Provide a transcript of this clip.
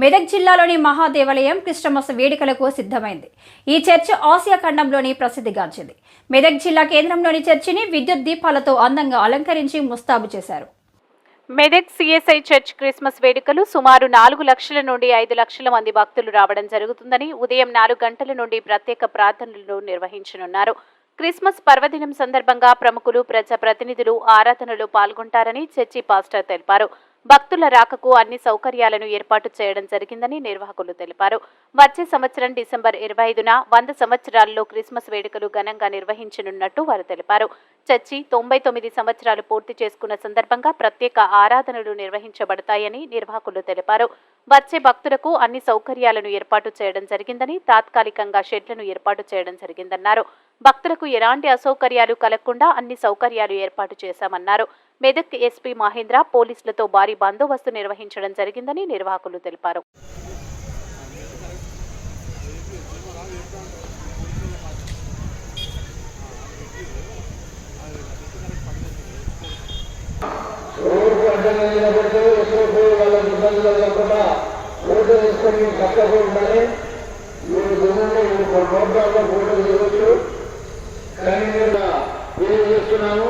మెదక్ జిల్లాలోని మహాదేవాలయం క్రిస్టమస్ వేడుకలకు సిద్ధమైంది. ఈ చర్చ్ ఆసియా ఖండంలోని ప్రసిద్ధిగాంచింది. మెదక్ జిల్లా కేంద్రంలోని చర్చిని విద్యుత్ దీపాలతో అందంగా అలంకరించి ముస్తాబు చేశారు. మెదక్ సిఎస్ఐ చర్చ్ క్రిస్మస్ వేడుకలు సుమారు నాలుగు లక్షల నుండి ఐదు లక్షల మంది భక్తులు రావడం జరుగుతుందని ఉదయం నాలుగు గంటల నుండి ప్రత్యేక ప్రార్థనలు నిర్వహించనున్నారు. క్రిస్మస్ పర్వదినం సందర్భంగా ప్రముఖులు ప్రజా ప్రతినిధులు ఆరాధనలో పాల్గొంటారని చర్చి పాస్టర్ తెలిపారు. భక్తుల రాకకు అన్ని సౌకర్యాలను ఏర్పాటు చేయడం జరిగిందని నిర్వాహకులు తెలిపారు. వచ్చే సంవత్సరం డిసెంబర్ ఇరవై ఐదున వంద సంవత్సరాల్లో క్రిస్మస్ వేడుకలు ఘనంగా నిర్వహించనున్నట్టు వారు తెలిపారు. చర్చి తొంభై తొమ్మిది సంవత్సరాలు పూర్తి చేసుకున్న సందర్భంగా ప్రత్యేక ఆరాధనలు నిర్వహించబడతాయని నిర్వాహకులు తెలిపారు. వచ్చే భక్తులకు అన్ని సౌకర్యాలను ఏర్పాటు చేయడం జరిగిందని తాత్కాలికంగా షెడ్లను ఏర్పాటు చేయడం జరిగిందన్నారు. భక్తులకు ఎలాంటి అసౌకర్యాలు కలగకుండా అన్ని సౌకర్యాలు ఏర్పాటు చేశామన్నారు. మెదక్ ఎస్పీ మహేంద్ర పోలీసులతో భారీ బందోబస్తు నిర్వహించడం జరిగిందని నిర్వాహకులు తెలిపారు. రోడ్డు అడ్డంగా నిలబడితే ఎక్కడ ఫోటో తీసుకొని పక్కకు ఉండాలి. మీరు చూడండి మీరు ప్రోగ్రాంలో ఫోటో తీయవచ్చు కానీ మీరు తెలియజేస్తున్నాము